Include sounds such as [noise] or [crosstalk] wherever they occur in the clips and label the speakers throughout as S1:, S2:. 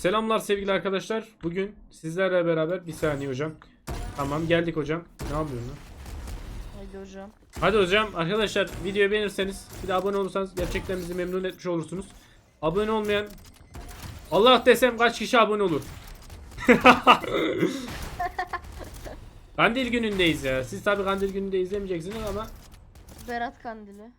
S1: Selamlar sevgili arkadaşlar. Bugün sizlerle beraber bir saniye hocam. Tamam geldik hocam. Ne yapıyorsun lan?
S2: Haydi hocam.
S1: Hadi hocam arkadaşlar videoyu beğenirseniz bir de abone olursanız gerçekten bizi memnun etmiş olursunuz. Abone olmayan Allah desem kaç kişi abone olur? [laughs] Kandil günündeyiz ya. Siz tabi kandil gününde izlemeyeceksiniz ama
S2: Berat Kandili.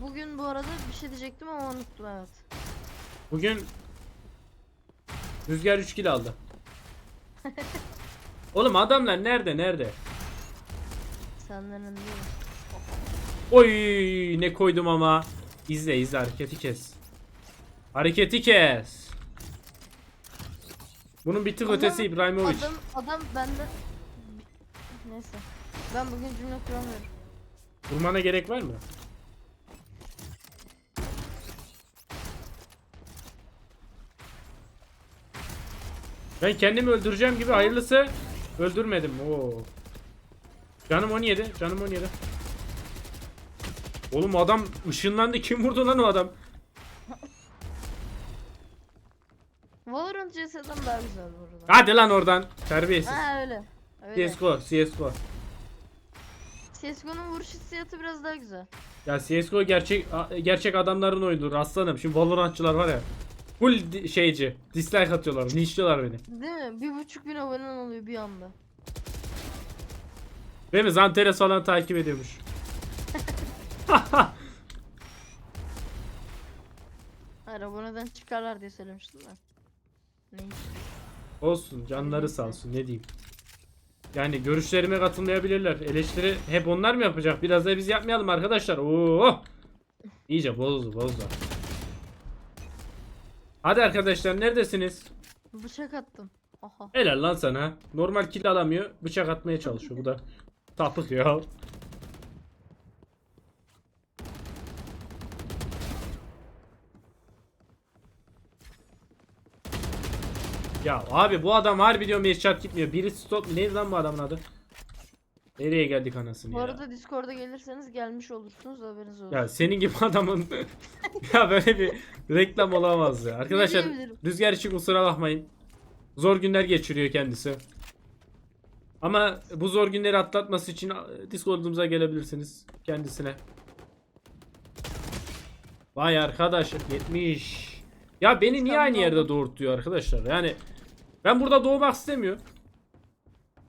S2: Bugün bu arada bir şey diyecektim ama unuttum evet.
S1: Bugün Rüzgar 3 kill aldı. [laughs] Oğlum adamlar nerede nerede?
S2: Senden önce.
S1: Oy ne koydum ama. İzle izle hareketi kes. Hareketi kes. Bunun bir tık
S2: Adam-
S1: ötesi İbrahimovic.
S2: Adam, adam benden... Neyse. Ben bugün cümle kuramıyorum.
S1: Vurmana gerek var mı? Ben kendimi öldüreceğim gibi hayırlısı öldürmedim. Oo. Canım 17. Canım 17. Oğlum adam ışınlandı. Kim vurdu lan o adam?
S2: Valorant CS'den daha güzel arada.
S1: Hadi lan oradan. Terbiyesiz.
S2: Ha öyle. Öyle.
S1: CSGO, CSGO.
S2: CSGO'nun vuruş hissiyatı biraz daha güzel.
S1: Ya CSGO gerçek gerçek adamların oyunudur aslanım. Şimdi Valorantçılar var ya. Full di- şeyci. Dislike atıyorlar. Linçliyorlar beni.
S2: Değil mi? Bir buçuk bin abonen oluyor bir anda.
S1: Değil mi? Zanteres falan takip ediyormuş. [laughs]
S2: Hayır aboneden çıkarlar diye söylemiştim ben. Neyse.
S1: Olsun. Canları sağ olsun. Ne diyeyim. Yani görüşlerime katılmayabilirler. Eleştiri hep onlar mı yapacak? Biraz da biz yapmayalım arkadaşlar. Oo! İyice bozdu bozdu. Hadi arkadaşlar neredesiniz?
S2: Bıçak attım. Aha.
S1: Helal lan sana. Normal kill alamıyor. Bıçak atmaya çalışıyor. Bu da [laughs] tapık ya. Ya abi bu adam harbi diyorum headshot gitmiyor. Biri stop neydi lan bu adamın adı? Nereye geldik anasını
S2: Bu
S1: ya?
S2: arada Discord'a gelirseniz gelmiş olursunuz haberiniz olsun.
S1: Ya senin gibi [laughs] adamın [laughs] ya böyle bir reklam olamaz ya. Arkadaşlar
S2: diyebilirim?
S1: rüzgar için kusura bakmayın. Zor günler geçiriyor kendisi. Ama bu zor günleri atlatması için e, Discord'umuza gelebilirsiniz kendisine. Vay arkadaş 70. Ya beni niye aynı yerde doğurtuyor arkadaşlar? Yani ben burada doğmak istemiyorum.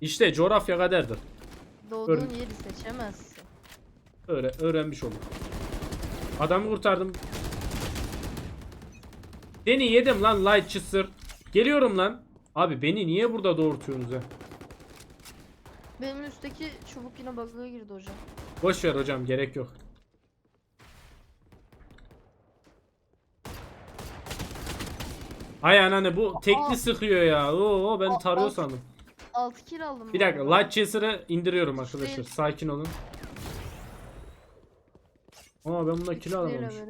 S1: İşte coğrafya kaderdir.
S2: Doğduğun
S1: Görün.
S2: yeri seçemezsin.
S1: Öyle öğrenmiş oldum. Adamı kurtardım. Seni yedim lan light chisser. Geliyorum lan. Abi beni niye burada doğurtuyorsunuz ya?
S2: Benim üstteki çubuk yine bug'a girdi hocam.
S1: Boş ver hocam gerek yok. Hay anane bu tekli
S2: Aa.
S1: sıkıyor ya. Oo ben tarıyor sandım.
S2: 6 kill aldım.
S1: Bir dakika light chaser'ı indiriyorum arkadaşlar. Sakin olun. Aa ben bunda kill alamamışım.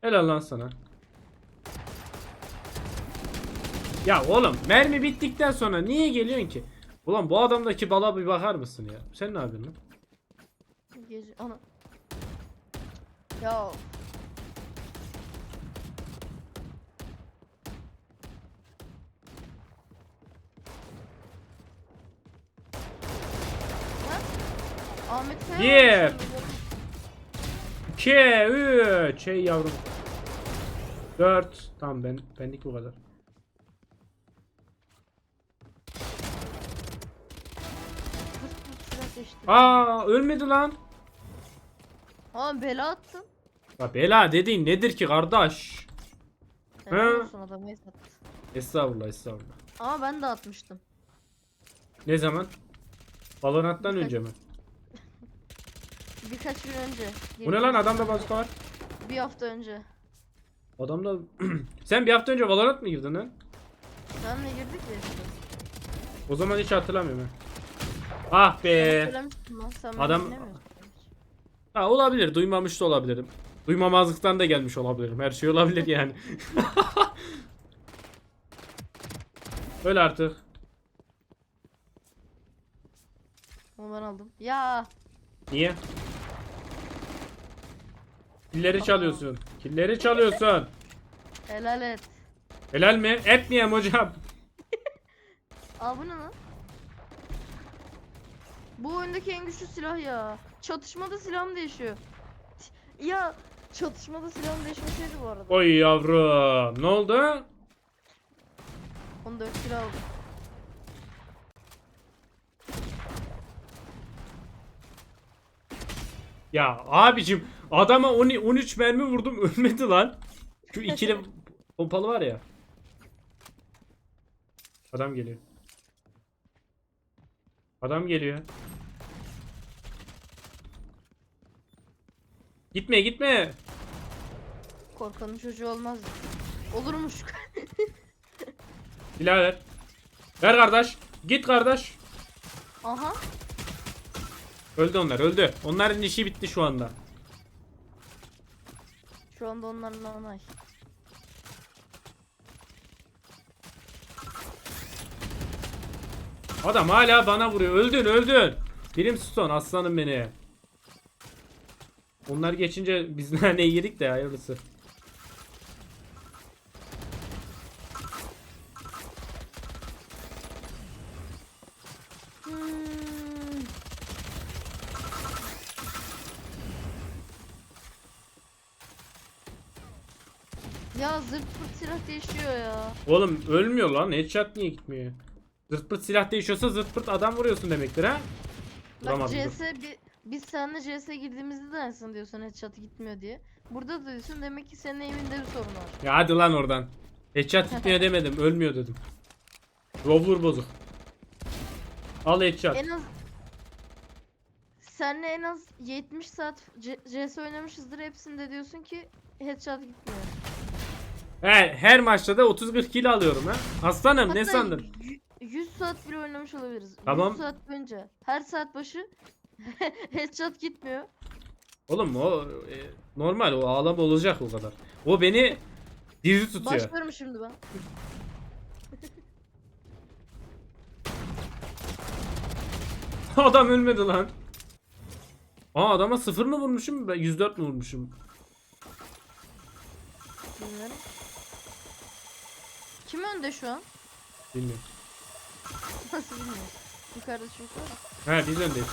S1: Helal lan sana. Ya oğlum mermi bittikten sonra niye geliyorsun ki? Ulan bu adamdaki bala bir bakar mısın ya? Sen ne yapıyorsun lan?
S2: Gece ana. Ya Lan, Ahmet sen yapmışsın
S1: 2 3 Şey yavrum. 4 Tamam ben benlik bu kadar. Aa ölmedi lan.
S2: Aa bela attın.
S1: Ya bela dediğin nedir ki kardeş?
S2: Sen
S1: He.
S2: olsun adam neyse attı.
S1: Estağfurullah estağfurullah.
S2: Ama ben de atmıştım.
S1: Ne zaman?
S2: Birkaç-
S1: önce mi?
S2: Birkaç gün önce.
S1: Bu ne lan adamda bazuka var.
S2: Bir hafta önce.
S1: Adamda [clears throat] Sen bir hafta önce Valorant mı girdin lan?
S2: Senle girdik ya işte.
S1: O zaman hiç hatırlamıyorum ben. Ah be.
S2: Söylemiştim lan sen beni
S1: Adam-
S2: dinlemiyorsun.
S1: Ha olabilir. Duymamış da olabilirim. Duymamazlıktan da gelmiş olabilirim. Her şey olabilir yani. [laughs] Öyle artık.
S2: Onu ben aldım. Ya
S1: Niye? Killeri çalıyorsun. Killeri çalıyorsun.
S2: Helal et.
S1: Helal mi? Etmeyeyim hocam.
S2: Aa bu ne lan? Bu oyundaki en güçlü silah ya. Çatışmada silahım değişiyor. Ya çatışmada silahım değişmeseydi bu arada.
S1: Oy yavrum. Ne oldu?
S2: 14 silah aldım.
S1: Ya abicim adama 10 13 mermi vurdum [laughs] ölmedi lan. Şu ikili [laughs] pompalı var ya. Adam geliyor. Adam geliyor. Gitme gitme.
S2: Korkanın çocuğu olmaz. Olurmuş.
S1: Silah ver. Ver kardeş. Git kardeş.
S2: Aha.
S1: Öldü onlar öldü. Onların işi bitti şu anda.
S2: Şu anda onların onay.
S1: Adam hala bana vuruyor. Öldün öldün. Birim Stone aslanım beni. Onlar geçince biz [laughs] ne yedik de hayırlısı.
S2: Ya zırt pırt silah değişiyor ya.
S1: Oğlum ölmüyor lan. Headshot niye gitmiyor? Zırt pırt silah değişiyorsa zırt pırt adam vuruyorsun demektir ha?
S2: Bak
S1: Vuramadım.
S2: CS bi- biz seninle CS girdiğimizde de aynısını diyorsun headshot gitmiyor diye. Burada da diyorsun demek ki senin evinde bir sorun var.
S1: Ya hadi lan oradan. Headshot gitmiyor [laughs] demedim. Ölmüyor dedim. Rover bozuk. Al headshot.
S2: En az Senle en az 70 saat C- CS oynamışızdır hepsinde diyorsun ki headshot gitmiyor.
S1: He, her maçta da 30-40 kill alıyorum ha. Aslanım ne
S2: Hatta
S1: sandın?
S2: y- 100 saat bile oynamış olabiliriz.
S1: Tamam.
S2: 100 saat boyunca her saat başı [laughs] headshot gitmiyor.
S1: Oğlum o e, normal o ağlama olacak o kadar. O beni diri tutuyor.
S2: Başlıyorum şimdi ben. [laughs]
S1: Adam ölmedi lan. Aa adama sıfır mı vurmuşum? Ben 104 mü vurmuşum?
S2: Bilmiyorum. Kim önde şu an?
S1: Bilmiyorum.
S2: Nasıl bilmiyorum. Yukarıda çocuk var.
S1: He biz öndeyiz.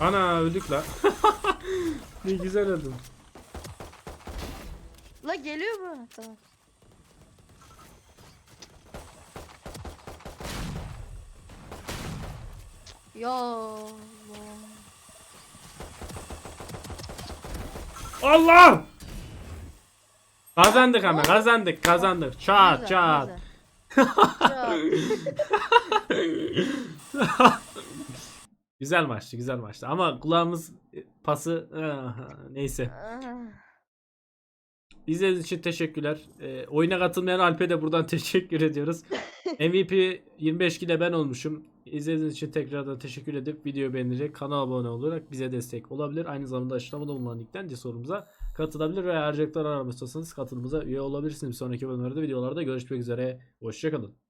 S1: Ana öldük la. [laughs] ne güzel öldüm.
S2: La geliyor bu. Tamam. Ya Allah.
S1: Allah! Kazandık ama kazandık kazandık. Çat
S2: çat. [laughs]
S1: güzel. Maçtı güzel maçtı ama kulağımız e, pası ah, neyse.
S2: Ah.
S1: İzlediğiniz için teşekkürler. Ee, oyuna katılmayan Alp'e de buradan [laughs] teşekkür ediyoruz. MVP 25 kile ben olmuşum. İzlediğiniz için tekrardan teşekkür edip videoyu beğenerek kanala abone olarak bize destek olabilir. Aynı zamanda açıklamada bulunan linkten Discord'umuza katılabilir ve harcayacaklar aramak istiyorsanız katılımıza üye olabilirsiniz. Bir sonraki bölümlerde videolarda görüşmek üzere. Hoşçakalın.